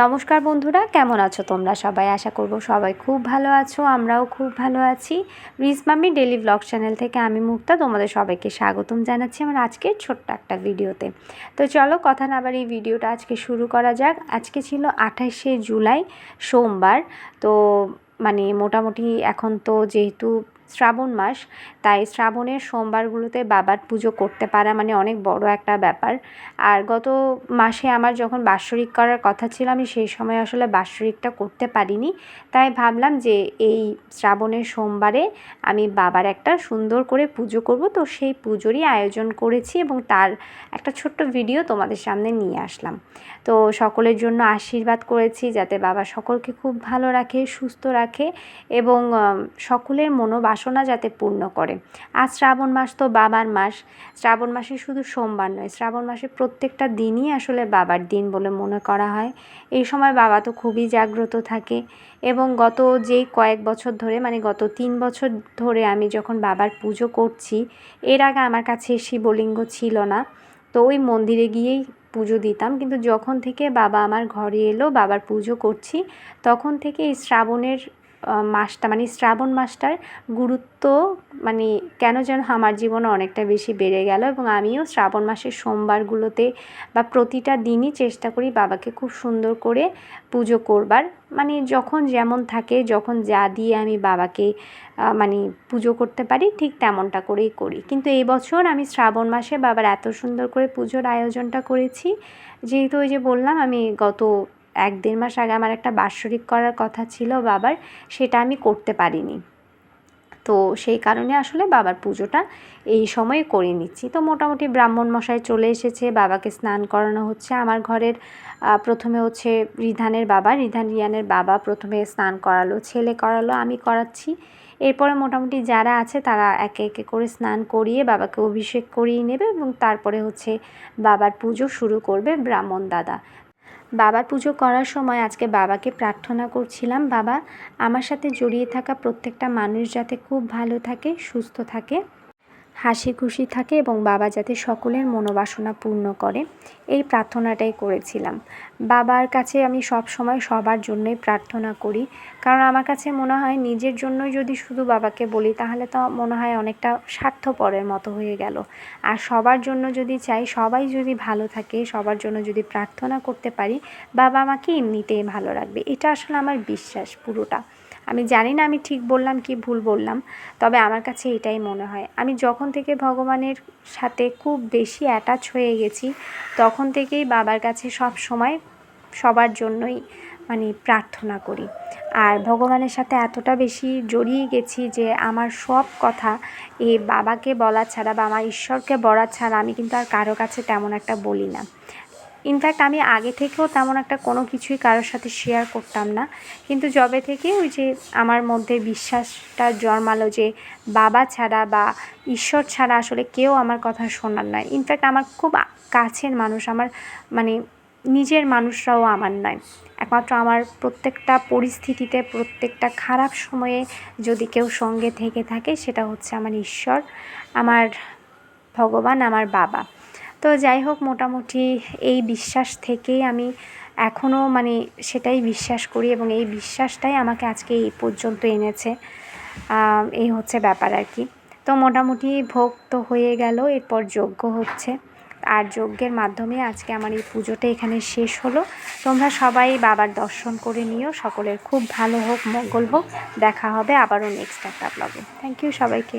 নমস্কার বন্ধুরা, কেমন আছো তোমরা সবাই? আশা করব সবাই খুব ভালো আছো, আমরাও খুব ভালো আছি। Ris mummy daily blog channel থেকে আমি মুক্তা, তোমাদের সবাইকে স্বাগতম জানাচ্ছি আমার আজকের ছোট্ট একটা ভিডিওতে। তো চলো কথা না আবার এই ভিডিওটা আজকে শুরু করা যাক। আজকে ছিল আঠাশে জুলাই, সোমবার। তো মানে মোটামুটি এখন তো যেহেতু শ্রাবণ মাস। তাই শ্রাবণের সোমবারগুলোতে বাবার পুজো করতে পারা মানে অনেক বড় একটা ব্যাপার। আর গত মাসে আমার যখন বাৎসরিক করার কথা ছিল, আমি সেই সময় আসলে বাৎসরিকটা করতে পারিনি। তাই ভাবলাম যে এই শ্রাবণের সোমবারে আমি বাবার একটা সুন্দর করে পুজো করব। তো সেই পুজোরই আয়োজন করেছি এবং তার একটা ছোট্ট ভিডিও তোমাদের সামনে নিয়ে আসলাম। তো সকলের জন্য আশীর্বাদ করেছি যাতে বাবা সকলকে খুব ভালো রাখে, সুস্থ রাখে এবং সকলের মনোবাসনা যাতে পূর্ণ করে। আর শ্রাবণ মাস তো বাবার মাস। শ্রাবণ মাসে শুধু সোমবার নয়, শ্রাবণ মাসে প্রত্যেকটা দিনই আসলে বাবার দিন বলে মনে করা হয়। এই সময় বাবা তো খুবই জাগ্রত থাকে এবং গত যেই কয়েক বছর ধরে মানে গত তিন বছর ধরে আমি যখন বাবার পুজো করছি, এর আগে আমার কাছে শিবলিঙ্গ ছিল না। তো ওই মন্দিরে গিয়েই পুজো দিতাম। কিন্তু যখন থেকে বাবা আমার ঘরে এলো, বাবার পুজো করছি, তখন থেকে এই শ্রাবণের মাসটা মানে শ্রাবণ মাসটার গুরুত্ব মানে কেন যেন আমার জীবনে অনেকটা বেশি বেড়ে গেল এবং আমিও শ্রাবণ মাসের সোমবারগুলোতে বা প্রতিটা দিনই চেষ্টা করি বাবাকে খুব সুন্দর করে পুজো করবার। মানে যখন যেমন থাকে, যখন যা দিয়ে আমি বাবাকে মানে পুজো করতে পারি ঠিক তেমনটা করেই করি। কিন্তু এই বছর আমি শ্রাবণ মাসে বাবার এত সুন্দর করে পুজোর আয়োজনটা করেছি। যেহেতু ওই যে বললাম, আমি গত এক দেড় মাস আগে আমার একটা বাৎসরিক করার কথা ছিল বাবার, সেটা আমি করতে পারিনি। তো সেই কারণে আসলে বাবার পুজোটা এই সময়ে করে নিচ্ছি। তো মোটামুটি ব্রাহ্মণ মশাই চলে এসেছে, বাবাকে স্নান করানো হচ্ছে। আমার ঘরের প্রথমে হচ্ছে রিধানের বাবা, রিধান রিয়ানের বাবা প্রথমে স্নান করালো, ছেলে করালো, আমি করাচ্ছি। এরপরে মোটামুটি যারা আছে তারা একে একে করে স্নান করিয়ে বাবাকে অভিষেক করিয়ে নেবে এবং তারপরে হচ্ছে বাবার পুজো শুরু করবে ব্রাহ্মণ দাদা। বাবার পুজো করার সময় আজকে বাবাকে প্রার্থনা করছিলাম, বাবা, আমার সাথে জড়িয়ে থাকা প্রত্যেকটা মানুষ যাতে খুব ভালো থাকে, সুস্থ থাকে, হাসি খুশি থাকে এবং বাবা যাতে সকলের মনোবাসনা পূর্ণ করে। এই প্রার্থনাটাই করেছিলাম। বাবার কাছে আমি সব সময় সবার জন্যই প্রার্থনা করি। কারণ আমার কাছে মনে হয় নিজের জন্যই যদি শুধু বাবাকে বলি, তাহলে তো মনে হয় অনেকটা স্বার্থপরের মতো হয়ে গেল। আর সবার জন্য যদি চাই, সবাই যদি ভালো থাকে, সবার জন্য যদি প্রার্থনা করতে পারি, বাবা আমাকে এমনিতেই ভালো রাখবে। এটা আসলে আমার বিশ্বাস পুরোটা। আমি জানি না আমি ঠিক বললাম কি ভুল বললাম, তবে আমার কাছে এটাই মনে হয়। আমি যখন থেকে ভগবানের সাথে খুব বেশি অ্যাটাচ হয়ে গেছি, তখন থেকেই বাবার কাছে সব সময় সবার জন্যই মানে প্রার্থনা করি। আর ভগবানের সাথে এতটা বেশি জড়িয়ে গেছি যে আমার সব কথা এ বাবাকে বলা ছাড়া বা আমার ঈশ্বরকে বলা ছাড়া আমি কিন্তু আর কারও কাছে তেমন একটা বলি না। ইনফ্যাক্ট আমি আগে থেকেও তেমন একটা কোনো কিছুই কারোর সাথে শেয়ার করতাম না। কিন্তু যবে থেকে ওই যে আমার মধ্যে বিশ্বাসটা জন্মালো যে বাবা ছাড়া বা ঈশ্বর ছাড়া আসলে কেউ আমার কথা শোনার নয়। ইনফ্যাক্ট আমার খুব কাছের মানুষ, আমার মানে নিজের মানুষরাও আমার নয়। একমাত্র আমার প্রত্যেকটা পরিস্থিতিতে, প্রত্যেকটা খারাপ সময়ে যদি কেউ সঙ্গে থেকে থাকে, সেটা হচ্ছে আমার ঈশ্বর, আমার ভগবান, আমার বাবা। তো যাই হোক, মোটামুটি এই বিশ্বাস থেকেই আমি এখনও মানে সেটাই বিশ্বাস করি এবং এই বিশ্বাসটাই আমাকে আজকে এই পর্যন্ত এনেছে। এই হচ্ছে ব্যাপার আর কি। তো মোটামুটি ভোগ তো হয়ে গেল, এরপর যজ্ঞ হচ্ছে। আর যজ্ঞের মাধ্যমে আজকে আমার এই পুজোটা এখানে শেষ হলো। তোমরা সবাই বাবার দর্শন করে নিও, সকলের খুব ভালো হোক, মঙ্গল হোক। দেখা হবে আবারও নেক্সট একটা ব্লগে থ্যাংক ইউ সবাইকে।